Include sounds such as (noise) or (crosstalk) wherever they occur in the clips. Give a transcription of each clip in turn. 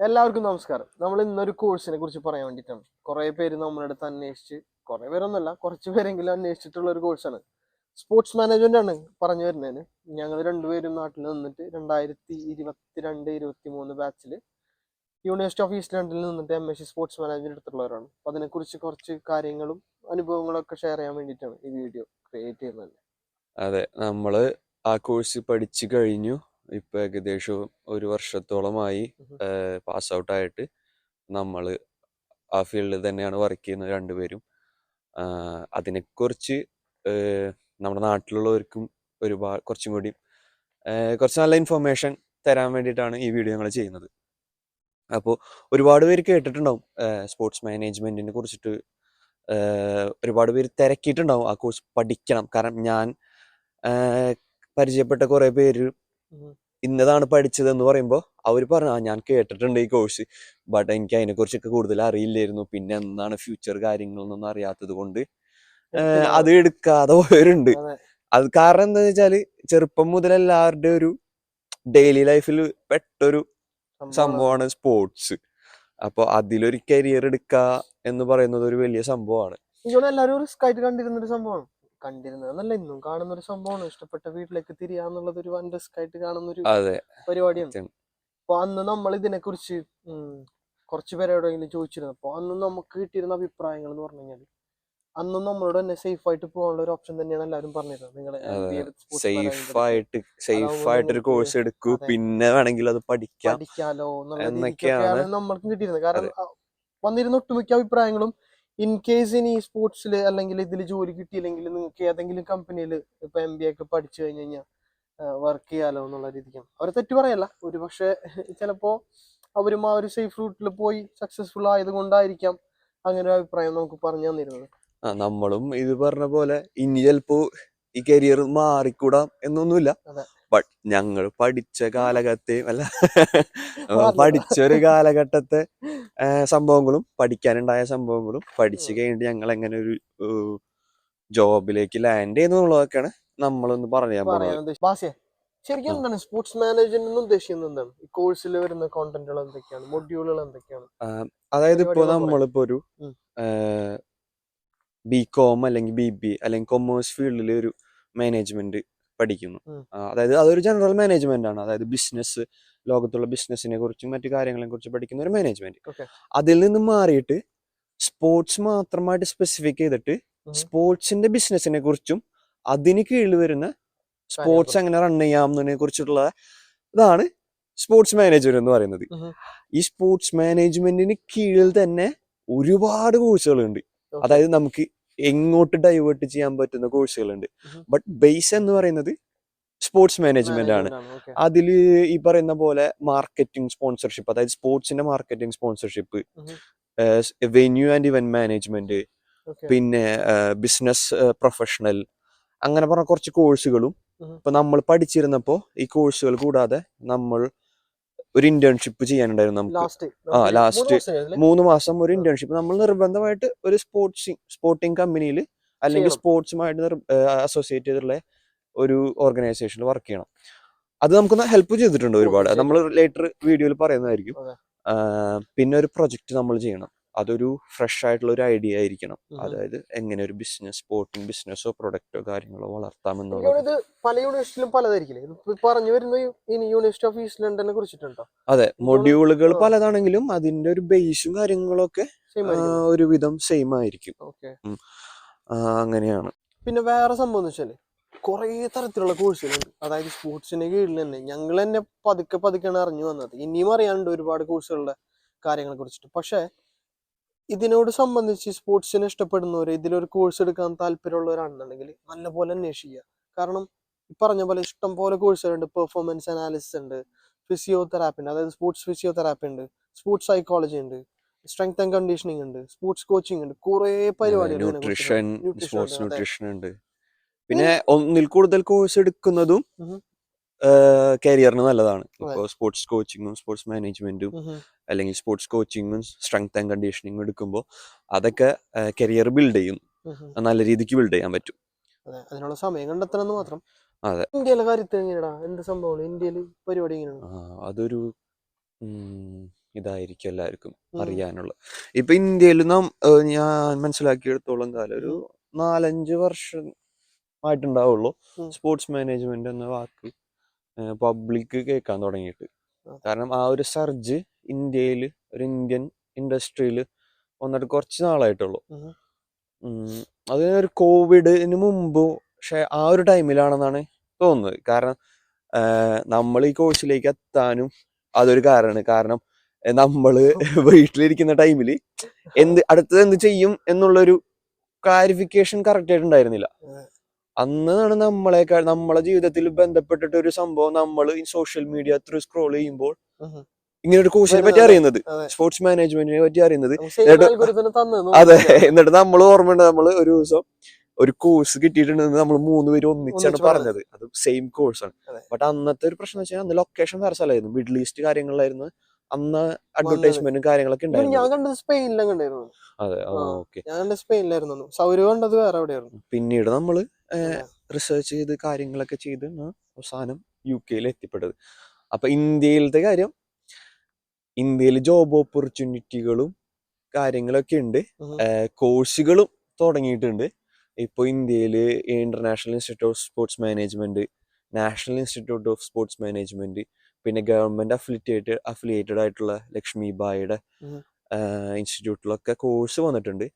എല്ലാവർക്കും നമസ്കാരം. നമ്മൾ ഇന്നൊരു കോഴ്സിനെ കുറിച്ച് പറയാൻ വേണ്ടിയിട്ടാണ്. കുറേ പേര് നമ്മുടെ അടുത്ത് അന്വേഷിച്ച് കുറേ പേരൊന്നുമല്ല കുറച്ച് പേരെങ്കിലും അന്വേഷിച്ചിട്ടുള്ള ഒരു കോഴ്സാണ് സ്പോർട്സ് മാനേജ്മെന്റ് ആണ് പറഞ്ഞു വരുന്നതിന് ഞങ്ങൾ രണ്ടുപേരും നാട്ടിൽ നിന്നിട്ട് രണ്ടായിരത്തി ഇരുപത്തിരണ്ട് ഇരുപത്തി മൂന്ന് ബാച്ചിൽ യൂണിവേഴ്സിറ്റി ഓഫ് ഈസ്റ്റ് ലണ്ടനിൽ നിന്നിട്ട് M S C sports management എടുത്തിട്ടുള്ളവരാണ്. അപ്പോൾ അതിനെക്കുറിച്ച് കുറച്ച് കാര്യങ്ങളും അനുഭവങ്ങളൊക്കെ ഷെയർ ചെയ്യാൻ വേണ്ടിയിട്ടാണ് ഈ വീഡിയോ ക്രിയേറ്റ് ചെയ്യുന്നത്. അതെ നമ്മൾ ആ കോഴ്സ് പഠിച്ചു കഴിഞ്ഞു. ഇപ്പൊ ഏകദേശം ഒരു വർഷത്തോളമായി പാസ് ഔട്ട് ആയിട്ട് നമ്മൾ ആ ഫീൽഡിൽ തന്നെയാണ് വർക്ക് ചെയ്യുന്നത് രണ്ടുപേരും. അതിനെക്കുറിച്ച് നമ്മുടെ നാട്ടിലുള്ളവർക്കും ഒരുപാട് കുറച്ചും കൂടി കുറച്ച് നല്ല ഇൻഫർമേഷൻ തരാൻ വേണ്ടിയിട്ടാണ് ഈ വീഡിയോ ഞങ്ങൾ ചെയ്യുന്നത്. അപ്പോൾ ഒരുപാട് പേര് കേട്ടിട്ടുണ്ടാവും സ്പോർട്സ് മാനേജ്മെന്റിനെ കുറിച്ചിട്ട്. ഒരുപാട് പേര് തിരക്കിയിട്ടുണ്ടാവും ആ കോഴ്സ് പഠിക്കണം. കാരണം ഞാൻ പരിചയപ്പെട്ട കുറേ പേര്. ഇന്നതാണ് പഠിച്ചത് എന്ന് പറയുമ്പോൾ അവർ പറഞ്ഞു ആ ഞാൻ കേട്ടിട്ടുണ്ട് ഈ കോഴ്സ് ബട്ട് എനിക്ക് അതിനെക്കുറിച്ചൊക്കെ കൂടുതൽ അറിയില്ലായിരുന്നു. പിന്നെ എന്താണ് ഫ്യൂച്ചർ കാര്യങ്ങളൊന്നും അറിയാത്തത് കൊണ്ട് അത് എടുക്കാതെ പോയവരുണ്ട്. അത്. കാരണം എന്താന്ന് വെച്ചാൽ ചെറുപ്പം മുതൽ എല്ലാവരുടെ ഒരു ഡെയിലി ലൈഫിൽ പെട്ടൊരു സംഭവമാണ് സ്പോർട്സ് അപ്പൊ അതിലൊരു കരിയർ എടുക്കുക എന്ന് പറയുന്നത് ഒരു വലിയ സംഭവമാണ്. എല്ലാവരും റിസ്ക് ആയിട്ട് കണ്ടിരുന്ന ഒരു സംഭവമാണ് കണ്ടിരുന്നതെന്നല്ല ഇന്നും കാണുന്ന ഒരു സംഭവമാണ്. ഇഷ്ടപ്പെട്ട വീട്ടിലേക്ക് തിരിയാന്നുള്ളത് ഒരു വൻ റിസ്ക് ആയിട്ട് കാണുന്ന ഒരു അതെ പരിപാടിയാണ്. അപ്പൊ അന്ന് നമ്മൾ ഇതിനെ കുറിച്ച് കുറച്ച് പേരോടെങ്കിലും ചോദിച്ചിരുന്നു. അപ്പൊ അന്ന് നമുക്ക് കിട്ടിയിരുന്ന അഭിപ്രായങ്ങൾ എന്ന് പറഞ്ഞു കഴിഞ്ഞാൽ അന്നും നമ്മളോട് തന്നെ സേഫ് ആയിട്ട് പോകാനുള്ള ഒരു ഓപ്ഷൻ തന്നെയാണ് എല്ലാവരും പറഞ്ഞിരുന്നത്. നിങ്ങൾ സേഫ് ആയിട്ട് സേഫ് ആയിട്ട് ഒരു കോഴ്സ് എടുക്കൂ. പിന്നെ വേണമെങ്കിൽ അത് പഠിക്കാം. പഠിക്കാലോ എന്നുള്ള നമ്മൾക്ക് കിട്ടിയിരുന്നത്. കാരണം വന്നിരുന്ന ഒട്ടുമിക്ക അഭിപ്രായങ്ങളും ഇൻ കേസ് ഇനി സ്പോർട്സിൽ അല്ലെങ്കിൽ ഇതിൽ ജോലി കിട്ടിയില്ലെങ്കിൽ നിങ്ങൾക്ക് ഏതെങ്കിലും കമ്പനിയിൽ ഇപ്പൊ എം ബി എ ഒക്കെ പഠിച്ചു കഴിഞ്ഞ് കഴിഞ്ഞാൽ വർക്ക് ചെയ്യാലോ എന്നുള്ള രീതിക്കാണ് അവർ തെറ്റ് പറയല്ല. ഒരു പക്ഷേ ചിലപ്പോ അവരും ആ ഒരു സേഫ് റൂട്ടിൽ പോയി സക്സസ്ഫുൾ ആയത് കൊണ്ടായിരിക്കാം അങ്ങനെ ഒരു അഭിപ്രായം നമുക്ക് പറഞ്ഞു തന്നിരുന്നത്. ആ നമ്മളും ഇത് പറഞ്ഞ പോലെ ഇനി ചിലപ്പോ ഈ കരിയർ മാറിക്കൂടാം എന്നൊന്നുമില്ല ബട്ട് ഞങ്ങൾ പഠിച്ച കാലഘട്ടത്തെ അല്ല. (laughs) പഠിച്ച ഒരു കാലഘട്ടത്തെ (laughs) സംഭവങ്ങളും പഠിക്കാനുണ്ടായ സംഭവങ്ങളും പഠിച്ചു. കഴിഞ്ഞിട്ട് ഞങ്ങൾ എങ്ങനെ ഒരു ജോബിലേക്ക് ലാൻഡ് ചെയ്യുന്നുള്ളതൊക്കെയാണ് നമ്മളൊന്ന് പറയാൻ പോകുന്നത് ശരിക്കും. എന്താണ് സ്പോർട്സ് മാനേജ്മെന്റ് ഉദ്ദേശിക്കുന്നത് എന്താണ് ഈ കോഴ്സിൽ വരുന്ന കോണ്ടന്റുകൾ എന്തൊക്കെയാണ് മൊഡ്യൂളുകൾ എന്തൊക്കെയാണ് അതായത് ഇപ്പൊ. നമ്മളിപ്പോ ഒരു. ബി കോം അല്ലെങ്കിൽ ബി ബി അല്ലെങ്കിൽ കൊമേഴ്സ് ഫീൽഡിൽ ഒരു മാനേജ്മെന്റ് പഠിക്കുന്നു. അതായത് അതൊരു ജനറൽ മാനേജ്മെന്റ് ആണ്. അതായത് ബിസിനസ് ലോകത്തുള്ള ബിസിനസിനെ കുറിച്ചും മറ്റു കാര്യങ്ങളെ കുറിച്ച് പഠിക്കുന്ന ഒരു മാനേജ്മെന്റ്. അതിൽ നിന്ന് മാറിയിട്ട് സ്പോർട്സ് മാത്രമായിട്ട് സ്പെസിഫിക് ചെയ്തിട്ട് സ്പോർട്സിന്റെ ബിസിനസിനെ കുറിച്ചും അതിന് കീഴിൽ വരുന്ന സ്പോർട്സ് എങ്ങനെ റൺ ചെയ്യാമെന്നതിനെ കുറിച്ചിട്ടുള്ള ഇതാണ് സ്പോർട്സ് മാനേജർ എന്ന് പറയുന്നത്. ഈ സ്പോർട്സ് മാനേജ്മെന്റിന് കീഴിൽ തന്നെ ഒരുപാട് കോഴ്സുകളുണ്ട് ഉണ്ട് അതായത് നമുക്ക് എങ്ങോട്ട് ഡൈവേർട്ട് ചെയ്യാൻ പറ്റുന്ന കോഴ്സുകളുണ്ട് ബട്ട് ബേസ് എന്ന് പറയുന്നത് സ്പോർട്സ് മാനേജ്മെന്റ് ആണ്. അതിൽ ഈ പറയുന്ന പോലെ മാർക്കറ്റിംഗ് സ്പോൺസർഷിപ്പ് അതായത് സ്പോർട്സിന്റെ marketing sponsorship. Venue and event management പിന്നെ ബിസിനസ് പ്രൊഫഷണൽ അങ്ങനെ പറഞ്ഞ കുറച്ച് കോഴ്സുകളും. ഇപ്പൊ നമ്മൾ പഠിച്ചിരുന്നപ്പോ ഈ കോഴ്സുകൾ കൂടാതെ നമ്മൾ ഒരു ഇന്റേൺഷിപ്പ് ചെയ്യാനുണ്ടായിരുന്നു നമുക്ക്. ആ, ലാസ്റ്റ് മൂന്ന് മാസം ഒരു ഇന്റേൺഷിപ്പ് നമ്മൾ നിർബന്ധമായിട്ട് ഒരു സ്പോർട്സ് സ്പോർട്ടിംഗ് കമ്പനിയിൽ അല്ലെങ്കിൽ. സ്പോർട്സുമായിട്ട് അസോസിയേറ്റ് ചെയ്തിട്ടുള്ള ഒരു ഓർഗനൈസേഷനിൽ വർക്ക് ചെയ്യണം. അത് നമുക്ക് ഹെൽപ്പ് ചെയ്തിട്ടുണ്ട് ഒരുപാട്. നമ്മൾ ലേറ്റർ വീഡിയോയിൽ പറയുന്നതായിരിക്കും. പിന്നെ ഒരു പ്രൊജക്ട് നമ്മൾ ചെയ്യണം. അതൊരു ഫ്രഷ് ആയിട്ടുള്ള ഒരു ഐഡിയ ആയിരിക്കണം. അതായത് എങ്ങനെ ഒരു ബിസിനസ് സ്പോർട്ടിംഗ് ബിസിനസ്സോ പ്രൊഡക്റ്റോ കാര്യങ്ങളോ വളർത്താമെന്നുള്ളത് പല യൂണിവേഴ്സിറ്റിയിലും പലതായിരിക്കില്ലേ? പറഞ്ഞു വരുന്ന ഇനി യൂണിവേഴ്സിറ്റി ഓഫ് ഈസ്റ്റ് ലണ്ടനെ കുറിച്ചിട്ടുണ്ടോ? അതെ മൊഡ്യൂളുകൾ പലതാണെങ്കിലും അതിന്റെ ഒരു ബേസും കാര്യങ്ങളൊക്കെ ഒരുവിധം സെയിം ആയിരിക്കും. അങ്ങനെയാണ്. പിന്നെ വേറെ സംഭവം എന്ന് വെച്ചാൽ കുറേ തരത്തിലുള്ള കോഴ്സുകളുണ്ട് അതായത് സ്പോർട്സിന്റെ കീഴിൽ തന്നെ ഞങ്ങൾ തന്നെ പതുക്കെ പതുക്കെയാണ് അറിഞ്ഞു വന്നത്. ഇനിയും അറിയാനുണ്ട് ഒരുപാട് കോഴ്സുകളുടെ കാര്യങ്ങളെ കുറിച്ചിട്ട്. പക്ഷേ ഇതിനോട് സംബന്ധിച്ച് സ്പോർട്സിനെ ഇഷ്ടപ്പെടുന്നവർ ഇതിലൊരു കോഴ്സ് എടുക്കാൻ താല്പര്യമുള്ളവരാണെന്നുണ്ടെങ്കിൽ നല്ലപോലെ അന്വേഷിക്കുക. കാരണം ഈ പറഞ്ഞ പോലെ ഇഷ്ടം പോലെ കോഴ്സുകളുണ്ട് പെർഫോമൻസ് അനാലിസിസ് ഉണ്ട്. ഫിസിയോതെറാപ്പി ഉണ്ട്. അതായത് സ്പോർട്സ് ഫിസിയോതെറാപ്പി ഉണ്ട്. സ്പോർട്സ് സൈക്കോളജി ഉണ്ട്. സ്ട്രെങ്ത് ആൻഡ് കണ്ടീഷനിങ് ഉണ്ട്. സ്പോർട്സ് കോച്ചിങ് ഉണ്ട്. കുറെ പരിപാടികൾ സ്പോർട്സ്. ന്യൂട്രീഷൻ ഉണ്ട്. പിന്നെ ഒന്നിൽ കൂടുതൽ കോഴ്സ് എടുക്കുന്നതും. കരിയറിന് നല്ലതാണ്. ഇപ്പോൾ സ്പോർട്സ് കോച്ചിങ്ങും സ്പോർട്സ് മാനേജ്മെന്റും. അല്ലെങ്കിൽ സ്പോർട്സ് കോച്ചിങ്ങും സ്ട്രെങ്ത് ആൻഡ് കണ്ടീഷനിങ്ങും എടുക്കുമ്പോൾ അതൊക്കെ കരിയർ ബിൽഡ് ചെയ്യും. നല്ല രീതിക്ക് ബിൽഡ് ചെയ്യാൻ പറ്റും. അതെ. അതിനുള്ള സമയം കണ്ടെത്തണം മാത്രം. അതെ. ഇന്ത്യയിലെ കാര്യത്തിൽ എങ്ങനെയാടാ? എന്ത് സംഭവം ഇന്ത്യയിൽ പരിപാടി എങ്ങനെയാണ്? അതൊരു ഇതായിരിക്കും എല്ലാവർക്കും. അറിയാനുള്ള. ഇപ്പൊ ഇന്ത്യയിൽ നാം ഞാൻ മനസ്സിലാക്കിയെടുത്തോളം കാലം ഒരു നാലഞ്ച് വർഷം ആയിട്ടുണ്ടാവുള്ളൂ. സ്പോർട്സ് മാനേജ്മെന്റ് എന്ന വാക്ക് പബ്ലിക് കേൾക്കാൻ തുടങ്ങിയിട്ട്. കാരണം ആ ഒരു സർജ് ഇന്ത്യയിൽ ഒരു ഇന്ത്യൻ ഇൻഡസ്ട്രിയിൽ വന്നിട്ട് കുറച്ച് നാളായിട്ടുള്ളൂ. അത് ഒരു കോവിഡിന് മുമ്പ് പക്ഷെ ആ ഒരു ടൈമിലാണെന്നാണ് തോന്നുന്നത്. കാരണം നമ്മൾ ഈ കോഴ്സിലേക്ക് എത്താനും അതൊരു കാരണമാണ്. കാരണം നമ്മൾ വീട്ടിലിരിക്കുന്ന ടൈമിൽ എന്ത് അടുത്തത് എന്ത് ചെയ്യും എന്നുള്ളൊരു ക്ലാരിഫിക്കേഷൻ കറക്റ്റ് ആയിട്ട് ഉണ്ടായിരുന്നില്ല അതെ. അന്നാണ് നമ്മളെക്കാൾ നമ്മളെ ജീവിതത്തിൽ ബന്ധപ്പെട്ടിട്ട് ഒരു സംഭവം നമ്മൾ ഈ സോഷ്യൽ മീഡിയ ത്രൂ സ്ക്രോൾ ചെയ്യുമ്പോൾ ഇങ്ങനെ ഒരു കോഴ്സിനെ പറ്റി അറിയുന്നത്. സ്പോർട്സ് മാനേജ്മെന്റിനെ പറ്റി അറിയുന്നത്. അതെ എന്നിട്ട് നമ്മൾ ഓർമ്മയുണ്ട് നമ്മൾ ഒരു ദിവസം ഒരു കോഴ്സ് കിട്ടിയിട്ടുണ്ടെന്ന് നമ്മൾ മൂന്ന് പേര് ഒന്നിച്ചാണ് പറഞ്ഞത്. അത് സെയിം കോഴ്സ് ആണ്. ബട്ട് അന്നത്തെ ഒരു പ്രശ്നം വെച്ചാൽ അന്ന് ലൊക്കേഷൻ വേറെ സ്ഥലമായിരുന്നു. മിഡിൽ ഈസ്റ്റ് കാര്യങ്ങളിലായിരുന്നു. അന്ന് അഡ്വർടൈസ്മെന്റും കാര്യങ്ങളൊക്കെ ഉണ്ടായിരുന്നു ഞാൻ കണ്ടത് സ്പെയിനിലും കണ്ടായിരുന്നു അതെ. ഓക്കെ. ഞാൻ കണ്ടത് സ്പെയിനിലായിരുന്നു സൗരവ് കണ്ടത് വേറെ എവിടെയായിരുന്നു? പിന്നീട് നമ്മൾ അതെ. റിസർച്ച് ചെയ്ത് കാര്യങ്ങളൊക്കെ ചെയ്ത് അവസാനം യു കെയിൽ എത്തിപ്പെട്ടത് അപ്പൊ ഇന്ത്യയിലത്തെ കാര്യം ഇന്ത്യയിൽ ജോബ് ഓപ്പർച്യൂണിറ്റികളും കാര്യങ്ങളൊക്കെ ഉണ്ട്. കോഴ്സുകളും തുടങ്ങിയിട്ടുണ്ട്. ഇപ്പോൾ ഇന്ത്യയിൽ international institute of sports management national institute of sports management പിന്നെ ഗവൺമെന്റ് അഫിലിറ്റേറ്റഡ് അഫിലിയേറ്റഡ് ആയിട്ടുള്ള ലക്ഷ്മി ബായിയുടെ ഉം. ഇൻസ്റ്റിറ്റ്യൂട്ടിലൊക്കെ കോഴ്സ് വന്നിട്ടുണ്ട്.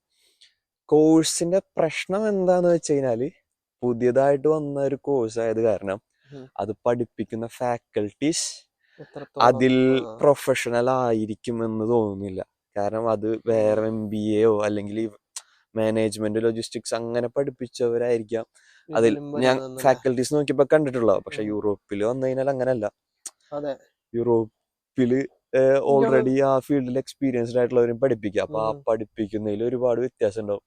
കോഴ്സിന്റെ പ്രശ്നം എന്താന്ന് വെച്ച് കഴിഞ്ഞാൽ പുതിയതായിട്ട് വന്ന ഒരു കോഴ്സ് ആയത് കാരണം അത് പഠിപ്പിക്കുന്ന ഫാക്കൽറ്റീസ് അതിൽ പ്രൊഫഷണൽ ആയിരിക്കും എന്ന് തോന്നുന്നില്ല. കാരണം അത് വേറെ എം ബി എയോ അല്ലെങ്കിൽ മാനേജ്മെന്റ് ലോജിസ്റ്റിക്സ് അങ്ങനെ പഠിപ്പിച്ചവരായിരിക്കാം. അതിൽ ഞാൻ ഫാക്കൽറ്റീസ് നോക്കിയപ്പോ കണ്ടിട്ടുള്ളത്. പക്ഷെ. യൂറോപ്പിൽ വന്നു കഴിഞ്ഞാൽ അങ്ങനല്ല. യൂറോപ്പിൽ ഓൾറെഡി ആ ഫീൽഡിൽ എക്സ്പീരിയൻസ്ഡ് ആയിട്ടുള്ളവരും പഠിപ്പിക്കുക അപ്പൊ ആ പഠിപ്പിക്കുന്നതിൽ ഒരുപാട് വ്യത്യാസം ഉണ്ടാവും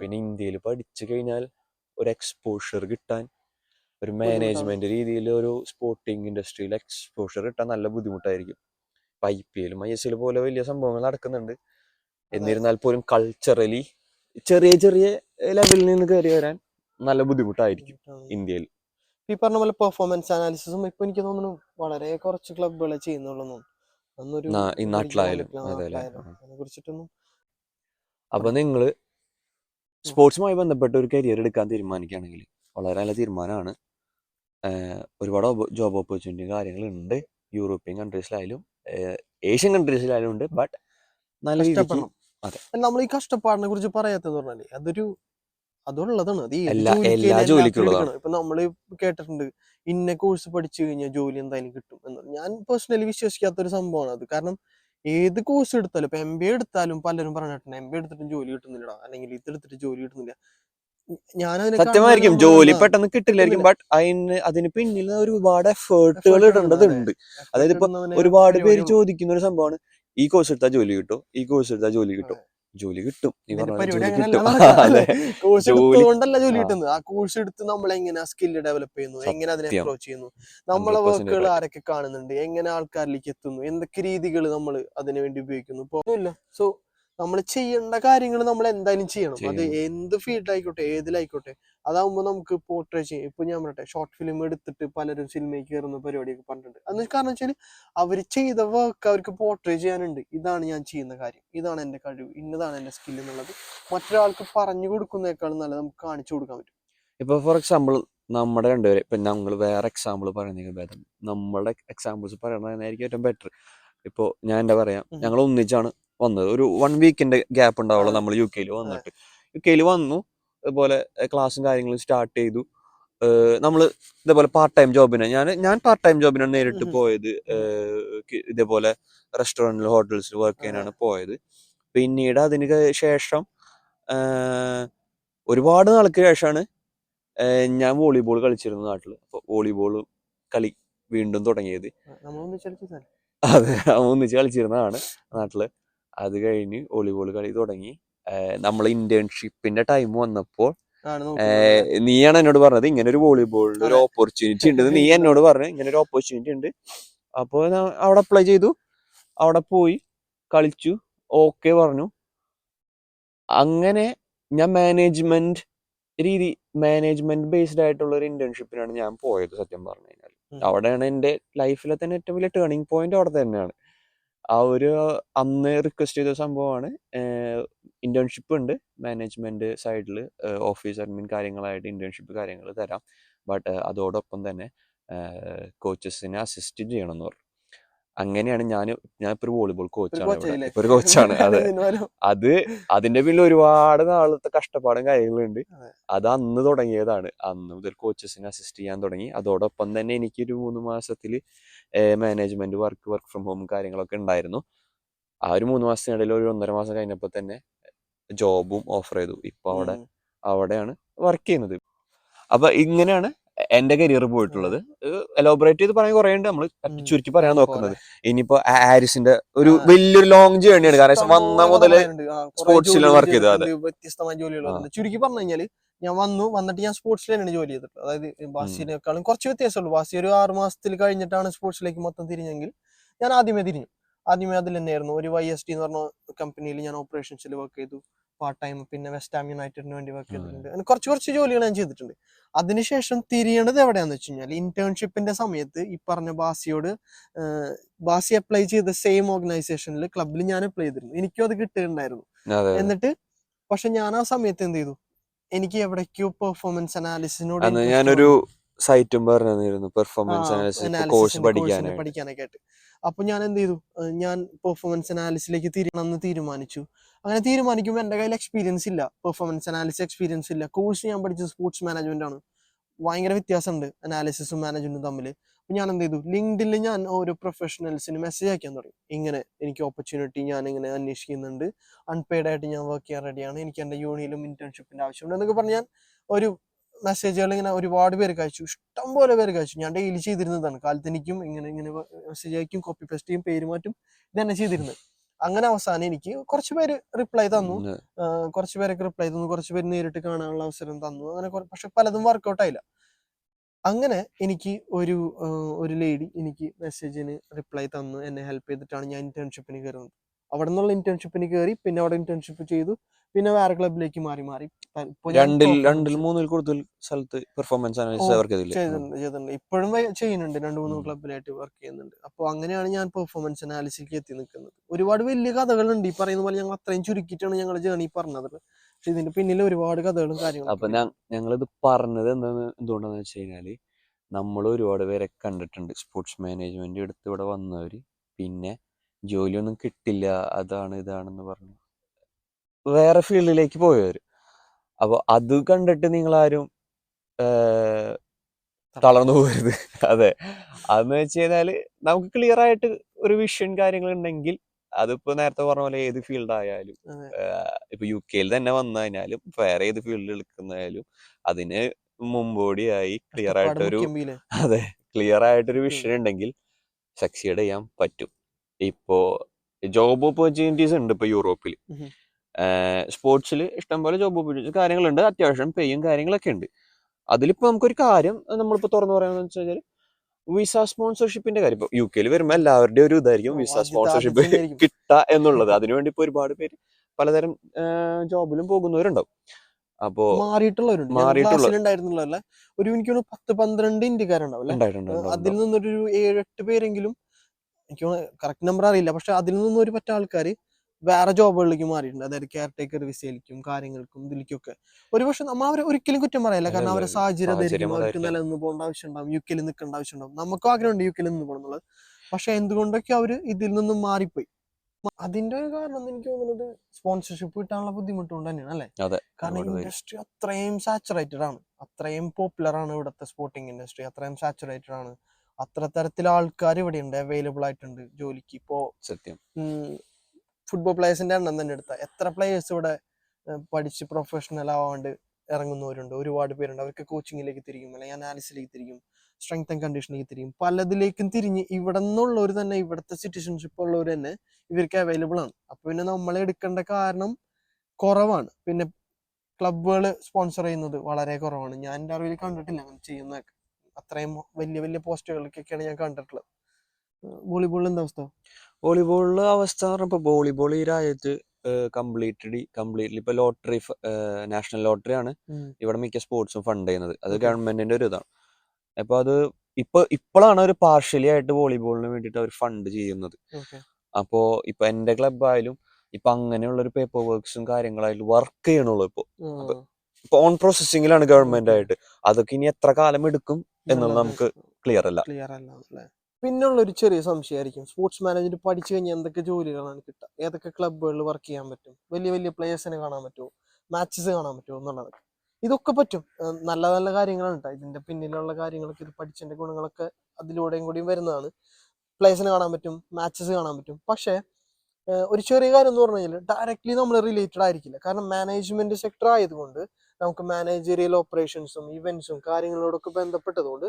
പിന്നെ ഇന്ത്യയിൽ പഠിച്ചു കഴിഞ്ഞാൽ ഒരു എക്സ്പോഷർ കിട്ടാൻ ഒരു മാനേജ്മെന്റ് രീതിയിൽ ഒരു സ്പോർട്ടിങ് ഇൻഡസ്ട്രിയിൽ എക്സ്പോഷർ കിട്ടാൻ നല്ല ബുദ്ധിമുട്ടായിരിക്കും. ഐ പി എല്ലും ഐ എസ് എൽ പോലെ വലിയ സംഭവങ്ങൾ നടക്കുന്നുണ്ട്. എന്നിരുന്നാൽ പോലും കൾച്ചറലി ചെറിയ ചെറിയ ലെവലിൽ നിന്ന് കയറി വരാൻ നല്ല ബുദ്ധിമുട്ടായിരിക്കും ഇന്ത്യയിൽ. ഈ പറഞ്ഞ പോലെ പെർഫോമൻസ് അനാലിസിസും ഇപ്പൊ എനിക്ക് തോന്നുന്നു വളരെ കുറച്ച് ക്ലബുകളെ ചെയ്യുന്നുള്ളൂ അന്നൊരു കുറിച്ചിട്ടൊന്നും അപ്പൊ നിങ്ങൾ സ്പോർട്സുമായി ബന്ധപ്പെട്ട് ഒരു കരിയർ എടുക്കാൻ തീരുമാനിക്കുകയാണെങ്കിൽ വളരെ നല്ല തീരുമാനമാണ് ഒരുപാട് ജോബ് ഓപ്പർച്യൂണിറ്റി കാര്യങ്ങളുണ്ട്. യൂറോപ്യൻ കൺട്രീസിലായാലും ഏഷ്യൻ കൺട്രീസിലായാലും ഉണ്ട്. ബട്ട് നല്ല രീതിക്ക് അതെ. നമ്മൾ ഈ കഷ്ടപ്പാടിനെ കുറിച്ച് പറയാത്തെന്ന് പറഞ്ഞാൽ അതൊരു അതുള്ളതാണ്. അത് എല്ലാ- ജോലിക്കുള്ളതാണ്. ഇപ്പൊ നമ്മൾ കേട്ടിട്ടുണ്ട് ഇന്ന കോഴ്സ് പഠിച്ചു കഴിഞ്ഞാൽ ജോലി എന്തായാലും കിട്ടും എന്ന് ഞാൻ പേഴ്സണലി വിശ്വസിക്കാത്ത ഒരു സംഭവമാണ് അത്. കാരണം ഏത് കോഴ്സ് എടുത്താലും ഇപ്പൊ എം ബി എ എടുത്താലും പലരും പറഞ്ഞിട്ടുണ്ട് എം ബി എ എടുത്തിട്ടും ജോലി കിട്ടുന്നില്ലടാ. അല്ലെങ്കിൽ ഇതെടുത്തിട്ട് ജോലി കിട്ടുന്നില്ല. സത്യമായിരിക്കും ജോലി പെട്ടെന്ന് കിട്ടില്ലായിരിക്കും ബട്ട് അതിന് അതിന് പിന്നിൽ ഒരുപാട് എഫേർട്ടുകൾ ഇടേണ്ടതുണ്ട്. അതായത് ഇപ്പൊ ഒരുപാട് പേര് ചോദിക്കുന്ന ഒരു സംഭവമാണ് ഈ കോഴ്സ് എടുത്താൽ ജോലി കിട്ടും ഈ കോഴ്സ് എടുത്താൽ ജോലി കിട്ടും. ജോലി കിട്ടും. പരിപാടി ജോലി (laughs) (laughs) കിട്ടുന്നത്. ആ കോഴ്സ് എടുത്ത് നമ്മൾ എങ്ങനെ സ്കില്ല് ഡെവലപ്പ് ചെയ്യുന്നു? എങ്ങനെ അതിനെ അപ്രോച്ച് ചെയ്യുന്നു? നമ്മളെ വർക്കുകൾ ആരൊക്കെ കാണുന്നുണ്ട്? എങ്ങനെ ആൾക്കാരിലേക്ക് എത്തുന്നു? എന്തൊക്കെ രീതികൾ നമ്മൾ അതിനു വേണ്ടി ഉപയോഗിക്കുന്നു? ഇപ്പൊ ഒന്നുമില്ല. സോ നമ്മൾ ചെയ്യേണ്ട കാര്യങ്ങൾ നമ്മൾ എന്തായാലും ചെയ്യണം. അത് എന്ത് ഫീൽഡ് ആയിക്കോട്ടെ ഏതിലായിക്കോട്ടെ അതാവുമ്പോൾ നമുക്ക് പോർട്രേ ചെയ്യും. ഇപ്പൊ ഞാൻ പറയട്ടെ ഷോർട്ട് ഫിലിം എടുത്തിട്ട് പലരും സിനിമയ്ക്ക് കയറുന്ന പരിപാടിയൊക്കെ പറഞ്ഞിട്ടുണ്ട്. അന്ന് കാരണം വെച്ചാൽ അവർ ചെയ്ത വർക്ക് അവർക്ക് പോർട്രേ ചെയ്യാനുണ്ട്. ഇതാണ് ഞാൻ ചെയ്യുന്ന കാര്യം. ഇതാണ് എന്റെ കഴിവ്. ഇന്നതാണ് എന്റെ സ്കിൽ എന്നുള്ളത് മറ്റൊരാൾക്ക് പറഞ്ഞു കൊടുക്കുന്നേക്കാൾ നല്ല നമുക്ക് കാണിച്ചു കൊടുക്കാൻ പറ്റും. ഇപ്പൊ ഫോർ എക്സാമ്പിൾ നമ്മുടെ രണ്ടുപേരെ ഇപ്പൊ ഞങ്ങൾ വേറെ എക്സാമ്പിൾ പറയുന്നതിന് ഭേദം. നമ്മുടെ എക്സാമ്പിൾസ് പറയണതായിരിക്കും ഏറ്റവും ബെറ്റർ ഇപ്പോ ഞാൻ എന്താ പറയാ. ഞങ്ങൾ ഒന്നിച്ചാണ് വന്നത്. ഒരു വൺ വീക്കിന്റെ ഗ്യാപ്പ് ഉണ്ടാവുള്ളൂ നമ്മൾ യു കെയിൽ വന്നിട്ട്. യു കെയിൽ വന്നു. അതുപോലെ ക്ലാസ്സും കാര്യങ്ങളും സ്റ്റാർട്ട് ചെയ്തു. നമ്മൾ ഇതേപോലെ പാർട്ട് ടൈം ജോബിന് ഞാൻ ഞാൻ പാർട്ട് ടൈം ജോബിനാണ് നേരിട്ട് പോയത്. ഇതേപോലെ റെസ്റ്റോറന്റിൽ ഹോട്ടൽസിൽ വർക്ക് ചെയ്യാനാണ് പോയത്. പിന്നീട് അതിന് ശേഷം ഒരുപാട് നാൾക്ക് ശേഷമാണ് ഞാൻ വോളിബോൾ കളിച്ചിരുന്നു നാട്ടിൽ അപ്പോൾ വോളിബോൾ കളി വീണ്ടും തുടങ്ങിയത്. അതെ (laughs) ഒന്നിച്ച് കളിച്ചിരുന്നതാണ് നാട്ടിൽ. അത് കഴിഞ്ഞ് വോളിബോൾ കളി തുടങ്ങി. നമ്മൾ ഇന്റേൺഷിപ്പിന്റെ ടൈം വന്നപ്പോൾ നീയാണ് എന്നോട് പറഞ്ഞത് ഇങ്ങനെ ഒരു വോളിബോളിൽ ഒരു. ഓപ്പർച്യൂണിറ്റി ഉണ്ട് നീ എന്നോട് പറഞ്ഞു ഇങ്ങനെ ഒരു ഓപ്പർച്യൂണിറ്റി ഉണ്ട് അപ്പോൾ അവിടെ അപ്ലൈ ചെയ്തു. അവിടെ പോയി കളിച്ചു. ഓക്കെ പറഞ്ഞു. അങ്ങനെ ഞാൻ മാനേജ്മെന്റ് രീതി മാനേജ്മെന്റ് ബേസ്ഡ് ആയിട്ടുള്ള ഒരു ഇന്റേൺഷിപ്പിനാണ് ഞാൻ പോയത് സത്യം പറഞ്ഞു കഴിഞ്ഞാൽ അവിടെയാണ് എന്റെ ലൈഫിലെ തന്നെ ഏറ്റവും വലിയ ടേണിംഗ് പോയിന്റ് അവിടെ തന്നെയാണ്. ആ ഒരു അന്ന് റിക്വസ്റ്റ് ചെയ്ത സംഭവമാണ്. ഇന്റേൺഷിപ്പ് ഉണ്ട്. മാനേജ്മെന്റ് സൈഡിൽ ഓഫീസ് അഡ്മിൻ കാര്യങ്ങളായിട്ട് ഇന്റേൺഷിപ്പ് കാര്യങ്ങൾ തരാം. ബട്ട് അതോടൊപ്പം തന്നെ കോച്ചസിനെ അസിസ്റ്റ് ചെയ്യണം എന്ന് പറഞ്ഞു. അങ്ങനെയാണ് ഞാൻ ഞാൻ ഇപ്പൊ ഒരു വോളിബോൾ കോച്ചാണ്? ഒരു കോച്ചാണ് അതെ. (laughs) അത് അതിന്റെ പിന്നിൽ ഒരുപാട് നാളത്തെ കഷ്ടപ്പാടും കാര്യങ്ങളുണ്ട്. അതെ. അത് അന്ന് തുടങ്ങിയതാണ്. അന്ന് മുതൽ കോച്ചസിനെ അസിസ്റ്റ് ചെയ്യാൻ തുടങ്ങി. അതോടൊപ്പം തന്നെ എനിക്ക് ഒരു മൂന്ന് മാസത്തിൽ management work work from home കാര്യങ്ങളൊക്കെ ഉണ്ടായിരുന്നു. ആ ഒരു മൂന്ന് മാസത്തിനിടയിൽ ഒരു ഒന്നര മാസം കഴിഞ്ഞപ്പോൾ തന്നെ ജോബും ഓഫർ ചെയ്തു. ഇപ്പൊ അവിടെ അവിടെയാണ് വർക്ക് ചെയ്യുന്നത്. അപ്പൊ ഇങ്ങനെയാണ് എന്റെ കരിയർ പോയിട്ടുള്ളത്. എലോബറേറ്റ് ചെയ്ത് പറയാൻ കുറെ ഉണ്ട് നമ്മൾ. ചുരുക്കി പറയാൻ നോക്കുന്നത്. ഇനിയിപ്പോ ഹാരിസിന്റെ ഒരു. വലിയൊരു ലോങ് ജേണിയാണ് കാരണം വന്ന മുതൽ വർക്ക് ആ, കുറേ sports ലാണ് ചെയ്തത്, അതെ. വ്യത്യസ്തമായ ജോലികൾ ചുരുക്കി പറഞ്ഞു കഴിഞ്ഞാൽ ഞാൻ വന്നു. വന്നിട്ട് ഞാൻ സ്പോർട്സിൽ തന്നെയാണ് ജോലി ചെയ്തിട്ടുള്ളത്. അതായത് ബാസിനേക്കാളും കുറച്ച് വ്യത്യാസമുള്ളൂ ബാസി ഒരു ആറ് മാസത്തിൽ കഴിഞ്ഞിട്ടാണ് സ്പോർട്സിലേക്ക് മൊത്തം തിരിഞ്ഞെങ്കിൽ ഞാൻ ആദ്യമേ തിരിഞ്ഞു. ആദ്യമേ അതിൽ തന്നെയായിരുന്നു. ഒരു വൈ എസ് ടി എന്ന് പറഞ്ഞ കമ്പനിയിൽ ഞാൻ ഓപ്പറേഷൻസിൽ വർക്ക് ചെയ്തു. പാർട്ട് ടൈം പിന്നെ വെസ്റ്റ് ആം യുണൈറ്റഡിന് വേണ്ടി വർക്ക് ചെയ്തിട്ടുണ്ട്. അങ്ങനെ കുറച്ച് കുറച്ച് ജോലികൾ ഞാൻ ചെയ്തിട്ടുണ്ട്. അതിനുശേഷം തിരിയേണ്ടത് എവിടെയാന്ന് വെച്ച് കഴിഞ്ഞാൽ ഇന്റേൺഷിപ്പിന്റെ സമയത്ത് ഈ പറഞ്ഞ ബാസിയോട് ബാസി അപ്ലൈ ചെയ്ത സെയിം ഓർഗനൈസേഷനിൽ ക്ലബിൽ ഞാൻ അപ്ലൈ ചെയ്തിരുന്നു. എനിക്കും അത് കിട്ടുന്നുണ്ടായിരുന്നു എന്നിട്ട് പക്ഷെ ഞാൻ ആ സമയത്ത് എന്ത് ചെയ്തു? എനിക്ക് എവിടേക്കോ പെർഫോമൻസ് അനാലിസിനോട് ഞാനൊരു സൈറ്റും പറഞ്ഞിരുന്നു പെർഫോമൻസ് അനാലിസിസ് കോഴ്സ് പഠിക്കാനായിട്ട്. പഠിക്കാനൊക്കെ ആയിട്ട് അപ്പൊ ഞാൻ എന്ത് ചെയ്തു ഞാൻ പെർഫോമൻസ് അനാലിസിലേക്ക് തിരിയണമെന്ന് തീരുമാനിച്ചു. അങ്ങനെ തീരുമാനിക്കുമ്പോൾ എന്റെ കയ്യിൽ എക്സ്പീരിയൻസ് ഇല്ല. പെർഫോമൻസ് അനാലിസിസ് എക്സ്പീരിയൻസ് ഇല്ല. കോഴ്സ് ഞാൻ പഠിച്ചത് സ്പോർട്സ് മാനേജ്മെന്റ് ആണ്. ഭയങ്കര വ്യത്യാസമുണ്ട് അനാലിസിസും മാനേജ്മെന്റും തമ്മിൽ അപ്പൊ ഞാൻ എന്ത് ചെയ്തു ലിങ്ക്ഡിൽ ഞാൻ ഓരോ പ്രൊഫഷണൽസിന് മെസ്സേജ് അയക്കാൻ തുടങ്ങി. ഇങ്ങനെ എനിക്ക് ഓപ്പർച്യൂണിറ്റി ഞാൻ ഇങ്ങനെ അന്വേഷിക്കുന്നുണ്ട്. അൺപെയ്ഡ് ആയിട്ട് ഞാൻ വർക്ക് ചെയ്യാൻ റെഡിയാണ് എനിക്ക് എന്റെ യൂണിയിലും ഇന്റേൺഷിപ്പിന്റെ ആവശ്യമുണ്ട് എന്നൊക്കെ പറഞ്ഞ് ഞാൻ ഒരു മെസ്സേജുകൾ ഇങ്ങനെ ഒരുപാട് പേർക്ക് കഴിച്ചു. ഇഷ്ടം പോലെ പേർക്ക് കഴിച്ചു. ഞാൻ ഡെയിലി ചെയ്തിരുന്നതാണ്. കാലത്തെനിക്കും ഇങ്ങനെ ഇങ്ങനെ മെസ്സേജ് അയക്കും കോപ്പി പേസ്റ്റ് ചെയ്യും പേര് മാറ്റും ഇതന്നെ ചെയ്തിരുന്നത് അങ്ങനെ അവസാനം എനിക്ക് കുറച്ച് പേര് റിപ്ലൈ തന്നു. കുറച്ച് പേരൊക്കെ റിപ്ലൈ തന്നു. കുറച്ച് പേര് നേരിട്ട് കാണാനുള്ള അവസരം തന്നു. അങ്ങനെ പക്ഷെ പലതും വർക്കൗട്ട് ആയില്ല. അങ്ങനെ എനിക്ക് ഒരു ഒരു ലേഡി എനിക്ക് മെസ്സേജിന് റിപ്ലൈ തന്നു. എന്നെ ഹെൽപ്പ് ചെയ്തിട്ടാണ് ഞാൻ ഇന്റേൺഷിപ്പിന് കയറുന്നത്. അവിടെ നിന്നുള്ള ഇന്റേൺഷിപ്പിന് കയറി പിന്നെ അവിടെ ഇന്റേൺഷിപ്പ് ചെയ്തു. പിന്നെ വേറെ ക്ലബിലേക്ക് മാറി മാറി. രണ്ടിൽ രണ്ടിൽ മൂന്നിൽ കൂടുതൽ സ്ഥലത്ത് പെർഫോമൻസ് അനാലിസിസ്. ചെയ്തിട്ടുണ്ട് ചെയ്തിട്ടുണ്ട്. ഇപ്പോഴും ചെയ്യുന്നുണ്ട്. രണ്ട് മൂന്ന്. ക്ലബിലായിട്ട് വർക്ക് ചെയ്യുന്നുണ്ട്. അപ്പോൾ അങ്ങനെയാണ് ഞാൻ പെർഫോമൻസ് അനാലിസിക്ക് എത്തി നിൽക്കുന്നത്. ഒരുപാട് വലിയ കഥകളുണ്ട്. ഈ പറയുന്ന പോലെ ഞങ്ങൾ അത്രയും ചുരുക്കിയിട്ടാണ് ഞങ്ങളുടെ ജേണി പറഞ്ഞത്. പക്ഷെ ഇതിന്റെ പിന്നിൽ ഒരുപാട് കഥകളും കാര്യങ്ങളും അപ്പൊ ഞാൻ ഞങ്ങളിത് പറഞ്ഞത് എന്താന്ന് എന്തുകൊണ്ടാന്ന് വെച്ച് കഴിഞ്ഞാൽ നമ്മൾ ഒരുപാട് പേരെ കണ്ടിട്ടുണ്ട്. സ്പോർട്സ് മാനേജ്മെന്റ് എടുത്ത് ഇവിടെ വന്നവര്. പിന്നെ ജോലിയൊന്നും കിട്ടില്ല. അതാണ് ഇതാണെന്ന് പറഞ്ഞു. വേറെ ഫീൽഡിലേക്ക് പോയവർ അപ്പോൾ അത് കണ്ടിട്ട് നിങ്ങളാരും തളർന്നു പോകരുത്. അതെ. അതെന്ന് വെച്ച് കഴിഞ്ഞാൽ നമുക്ക് ക്ലിയർ ആയിട്ട് ഒരു വിഷൻ കാര്യങ്ങൾ ഉണ്ടെങ്കിൽ അതിപ്പോ നേരത്തെ പറഞ്ഞ പോലെ ഏത് ഫീൽഡ് ആയാലും ഇപ്പൊ യു കെയിൽ തന്നെ വന്നു കഴിഞ്ഞാലും വേറെ ഏത് ഫീൽഡിൽ എടുക്കുന്നതായാലും അതിന് മുമ്പോടിയായി ക്ലിയർ ആയിട്ടൊരു. അതെ ക്ലിയർ ആയിട്ടൊരു വിഷൻ ഉണ്ടെങ്കിൽ സക്സീഡ് ചെയ്യാൻ പറ്റും. ഇപ്പോ ജോബ് ഓപ്പർച്യൂണിറ്റീസ് ഉണ്ട് ഇപ്പൊ യൂറോപ്പിൽ. സ്പോർട്സിൽ ഇഷ്ടംപോലെ ജോബ് ഓപ്പർച്യൂണിറ്റീസ് കാര്യങ്ങളുണ്ട്. അത്യാവശ്യം പേയും കാര്യങ്ങളൊക്കെ ഉണ്ട്. അതിലിപ്പോൾ നമുക്കൊരു കാര്യം നമ്മളിപ്പോൾ തുറന്നു പറയാമെന്ന് വെച്ച് കഴിഞ്ഞാൽ വിസ സ്പോൺസർഷിപ്പിന്റെ കാര്യം. ഇപ്പൊ യു കെയിൽ വരുമ്പോൾ എല്ലാവരുടെയും ഒരു ഇതായിരിക്കും വിസ സ്പോൺസർഷിപ്പ് കിട്ട കിട്ടുക എന്നുള്ളത്. അതിനുവേണ്ടി ഇപ്പൊ ഒരുപാട് പേര് പലതരം ജോബിലും പോകുന്നവരുണ്ടാവും. അപ്പോ മാറിയിട്ടുള്ളവരുണ്ട്. മാറിയിട്ടുള്ള- ഒരു എനിക്ക് പത്ത് പന്ത്രണ്ട് ഇന്ത്യക്കാരുണ്ടാവും അതിൽ നിന്നൊരു നിന്നൊരു ഏഴെട്ട് പേരെങ്കിലും എനിക്ക് കറക്റ്റ് നമ്പർ അറിയില്ല. പക്ഷെ അതിൽ നിന്നും ഒരു പറ്റ ആൾക്കാർ വേറെ ജോബുകളിലേക്ക് മാറിയിട്ടുണ്ട്. അതായത് കെയർ ടേക്കർ വിസയിലേക്കും കാര്യങ്ങൾക്കും ഇതിലേക്കൊക്കെ. ഒരുപക്ഷെ നമ്മൾ അവരെ ഒരിക്കലും കുറ്റം പറയില്ല. കാരണം അവരെ. സാഹചര്യം അവർക്ക് നിലനിന്ന് പോകേണ്ട ആവശ്യം ഉണ്ടാവും യു കെയിൽ നിൽക്കേണ്ട ആവശ്യം ഉണ്ടാവും നമുക്കും ആഗ്രഹമുണ്ട് യു കെയിൽ നിന്ന് പോകണം എന്നുള്ളത്. പക്ഷെ എന്തുകൊണ്ടൊക്കെ അവർ ഇതിൽ നിന്നും മാറിപ്പോയി? അതിന്റെ ഒരു കാരണം എനിക്ക് തോന്നുന്നത് സ്പോൺസർഷിപ്പ് കിട്ടാനുള്ള ബുദ്ധിമുട്ട് കൊണ്ട് തന്നെയാണ് അല്ലെ? കാരണം ഇൻഡസ്ട്രി അത്രയും സാച്ചുറേറ്റഡ് ആണ്. അത്രയും പോപ്പുലർ ആണ് ഇവിടുത്തെ സ്പോർട്ടിംഗ് ഇൻഡസ്ട്രി അത്രയും സാച്ചുറേറ്റഡ് ആണ്. അത്ര തരത്തിൽ ആൾക്കാർ ഇവിടെ ഉണ്ട് അവൈലബിൾ ആയിട്ടുണ്ട് ജോലിക്ക്. ഇപ്പോ സത്യം. ഫുട്ബോൾ പ്ലേയേഴ്സിന്റെ എണ്ണം തന്നെ എടുത്ത. എത്ര പ്ലേയേഴ്സ് ഇവിടെ പഠിച്ച് പ്രൊഫഷണൽ ആവാണ്ട് ഇറങ്ങുന്നവരുണ്ട്. ഒരുപാട് പേരുണ്ട്. അവർക്ക് കോച്ചിങ്ങിലേക്ക് തിരിക്കും അല്ലെങ്കിൽ അനാലിസിലേക്ക് തിരിക്കും സ്ട്രെങ്ത് ആൻഡ് കണ്ടീഷനിലേക്ക് തിരിക്കും പലതിലേക്കും തിരിഞ്ഞ് ഇവിടെ നിന്നുള്ളവർ തന്നെ ഇവിടുത്തെ സിറ്റിസൺഷിപ്പ് ഉള്ളവർ തന്നെ ഇവർക്ക് അവൈലബിൾ ആണ്. അപ്പൊ പിന്നെ നമ്മളെ എടുക്കേണ്ട കാരണം കുറവാണ്. പിന്നെ ക്ലബുകൾ സ്പോൺസർ ചെയ്യുന്നത് വളരെ കുറവാണ്. ഞാൻ എന്റെ അറിവിൽ കണ്ടിട്ടില്ല അങ്ങനെ ചെയ്യുന്നതൊക്കെ. അത്രയും വലിയ വലിയ പോസ്റ്റുകളിലേക്കൊക്കെയാണ് ഞാൻ കണ്ടിട്ടുള്ളത്. വോളിബോളിൽ എന്താ അവസ്ഥ? വോളിബോളിലെ അവസ്ഥ എന്ന് പറഞ്ഞപ്പോൾ വോളിബോൾ ഈ രാജ്യത്ത് കംപ്ലീറ്റ്ലി കംപ്ലീറ്റ്ലി ഇപ്പൊ ലോട്ടറി നാഷണൽ ലോട്ടറി ആണ് ഇവിടെ മിക്ക സ്പോർട്സും ഫണ്ട് ചെയ്യുന്നത്. അത് ഗവൺമെന്റിന്റെ ഒരു ഇതാണ്. അപ്പൊ അത് ഇപ്പൊ ഇപ്പോഴാണ് ഒരു പാർഷ്യലി ആയിട്ട് വോളിബോളിന് വേണ്ടിട്ട് അവർ ഫണ്ട് ചെയ്യുന്നത്. അപ്പോ ഇപ്പൊ എന്റെ ക്ലബായാലും ഇപ്പൊ അങ്ങനെയുള്ള ഒരു പേപ്പർ വർക്ക്സും കാര്യങ്ങളായാലും വർക്ക് ചെയ്യണുള്ളൂ ഇപ്പൊ. ഇപ്പൊ ഓൺ പ്രോസസ്സിംഗിലാണ് ഗവൺമെന്റ് ആയിട്ട്. അതൊക്കെ ഇനി എത്ര കാലം എടുക്കും എന്നുള്ളത് നമുക്ക് ക്ലിയർ അല്ല. ക്ലിയർ അല്ലേ? പിന്നുള്ള ഒരു ചെറിയ സംശയമായിരിക്കും. സ്പോർട്സ് മാനേജ്മെന്റ് പഠിച്ചു കഴിഞ്ഞാൽ എന്തൊക്കെ ജോലികളാണ് കിട്ടുക? ഏതൊക്കെ ക്ലബ്ബുകളിൽ വർക്ക് ചെയ്യാൻ പറ്റും? വലിയ വലിയ പ്ലേയേഴ്സിനെ കാണാൻ പറ്റുമോ? മാച്ചസ് കാണാൻ പറ്റുമോ എന്നുള്ളതൊക്കെ ഇതൊക്കെ പറ്റും. നല്ല നല്ല കാര്യങ്ങളാണ് കേട്ടോ. ഇതിന്റെ പിന്നിലുള്ള കാര്യങ്ങളൊക്കെ ഇത് പഠിച്ചതിന്റെ ഗുണങ്ങളൊക്കെ അതിലൂടെയും കൂടിയും വരുന്നതാണ്. പ്ലേസിനെ കാണാൻ പറ്റും മാച്ചസ് കാണാൻ പറ്റും. പക്ഷേ ഒരു ചെറിയ കാര്യം എന്ന് പറഞ്ഞു കഴിഞ്ഞാൽ ഡയറക്ട്ലി നമ്മൾ റിലേറ്റഡ് ആയിരിക്കില്ല. കാരണം മാനേജ്മെന്റ് സെക്ടർ ആയതുകൊണ്ട് നമുക്ക് മാനേജറിയൽ ഓപ്പറേഷൻസും ഇവന്റ്സും കാര്യങ്ങളോടൊക്കെ ബന്ധപ്പെട്ടതുകൊണ്ട്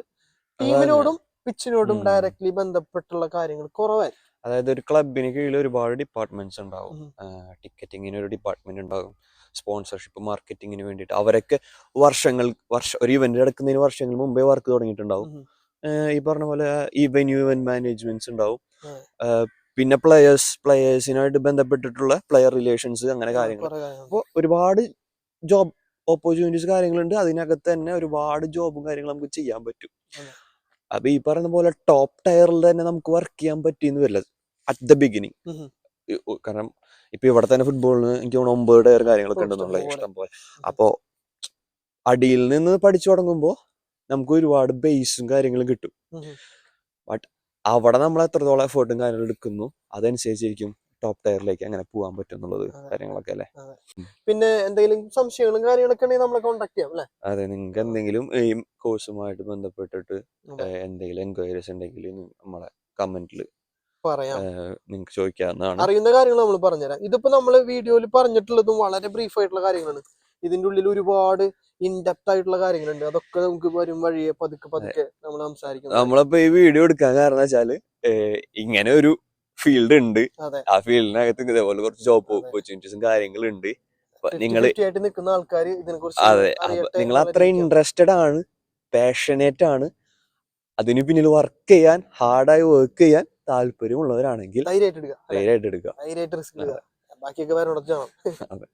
ടീമിനോടും പിച്ചിനോടും. ഡയറക്ട്ലി ബന്ധപ്പെട്ടുള്ള കാര്യങ്ങൾ കുറവായിരിക്കും. അതായത് ഒരു ക്ലബിന് കീഴിൽ ഒരുപാട് ഡിപ്പാർട്ട്മെന്റ്സ് ഉണ്ടാവും. ടിക്കറ്റിങ്ങിന് ഒരു ഡിപ്പാർട്ട്മെന്റ് ഉണ്ടാകും സ്പോൺസർഷിപ്പ് മാർക്കറ്റിങ്ങിന് വേണ്ടിയിട്ട്. അവരൊക്കെ വർഷങ്ങൾ വർഷ ഒരു ഇവന്റ് നടക്കുന്നതിന് വർഷങ്ങൾ മുമ്പേ വർക്ക് തുടങ്ങിയിട്ടുണ്ടാവും. ഈ പറഞ്ഞ പോലെ ഈ വെന്യൂ ഇവന്റ് മാനേജ്മെന്റ്സ് ഉണ്ടാവും പിന്നെ പ്ലെയേഴ്സ് പ്ലെയേഴ്സിനായിട്ട് ബന്ധപ്പെട്ടിട്ടുള്ള പ്ലെയർ റിലേഷൻസ് അങ്ങനെ കാര്യങ്ങൾ. കാര്യങ്ങൾ. അപ്പോൾ ഒരുപാട് ജോബ് ഓപ്പർച്യൂണിറ്റീസ് കാര്യങ്ങളുണ്ട്. അതിനകത്ത് തന്നെ ഒരുപാട് ജോബും കാര്യങ്ങളും നമുക്ക് ചെയ്യാൻ പറ്റും. അപ്പൊ ഈ പറയുന്ന പോലെ ടോപ്പ് ടയറിൽ തന്നെ നമുക്ക് വർക്ക് ചെയ്യാൻ പറ്റിയെന്ന് വരില്ല. അറ്റ് ദ ബിഗിനിങ് കാരണം ഇപ്പൊ ഇവിടെ തന്നെ ഫുട്ബോളിന് എനിക്ക് തോന്നുന്നു ഒമ്പത് ടയർ കാര്യങ്ങളൊക്കെ ഉണ്ടെന്നുള്ള. ഇഷ്ടം പോലെ. അപ്പോ അടിയിൽ നിന്ന് പഠിച്ചു തുടങ്ങുമ്പോൾ നമുക്ക് ഒരുപാട് ബേസും കാര്യങ്ങളും കിട്ടും. ബട്ട് അവിടെ നമ്മൾ എത്രത്തോളം എഫേർട്ടും കാര്യങ്ങളും എടുക്കുന്നു അതനുസരിച്ചിരിക്കും. ടോപ്പ് ടയറിലേക്ക് അങ്ങനെ പോകാൻ പറ്റും എന്നുള്ളത് കാര്യങ്ങളൊക്കെ അല്ലേ? പിന്നെ എന്തെങ്കിലും സംശയങ്ങളും കാര്യങ്ങളൊക്കെ ഉണ്ടെങ്കിൽ നമ്മളെ കോൺടാക്ട് ചെയ്യാം അല്ലേ? അതെ നിങ്ങൾക്ക് എന്തെങ്കിലും ഈ കോഴ്സുമായിട്ട് ബന്ധപ്പെട്ടിട്ട് എന്തെങ്കിലും എൻക്വയറീസ് ഉണ്ടെങ്കിൽ നമ്മളെ കമന്റിൽ പറയാം. നിങ്ങൾക്ക് ചോദിക്കാവുന്നതാണ്. അറിയുന്ന കാര്യങ്ങൾ നമ്മൾ പറഞ്ഞുതരാം. ഇതിപ്പോ നമ്മൾ വീഡിയോയിൽ പറഞ്ഞിട്ടുള്ളതും വളരെ ബ്രീഫ് ആയിട്ടുള്ള കാര്യങ്ങളാണ്. ഇതിന്റെ ഉള്ളിൽ ഒരുപാട് ഇൻഡെപ്ത് ആയിട്ടുള്ള കാര്യങ്ങളുണ്ട്. അതൊക്കെ നമുക്ക് വരും വഴിയെ പതുക്കെ പതുക്കെ നമ്മൾ സംസാരിക്കും നമ്മളിപ്പോ ഈ വീഡിയോ എടുക്കാൻ കാരണം വെച്ചാൽ ഇങ്ങനെ ഒരു ഫീൽഡ് ഉണ്ട്. ആ ഫീൽഡിനകത്ത് ഇതേപോലെ കുറച്ച് ജോബ്. ഓപ്പർച്യൂണിറ്റീസും കാര്യങ്ങളുണ്ട്. നിങ്ങൾ അതെ. നിങ്ങൾ അത്ര ഇൻട്രസ്റ്റഡ് ആണ് പാഷനേറ്റ് ആണ്. അതിന് പിന്നിൽ വർക്ക് ചെയ്യാൻ ഹാർഡായി വർക്ക് ചെയ്യാൻ താല്പര്യമുള്ളവരാണെങ്കിൽ ധൈര്യമായിട്ട് എടുക്കുക? ധൈര്യമായിട്ട് എടുക്കുക. ബാക്കിയൊക്കെ വേറെ അതെ.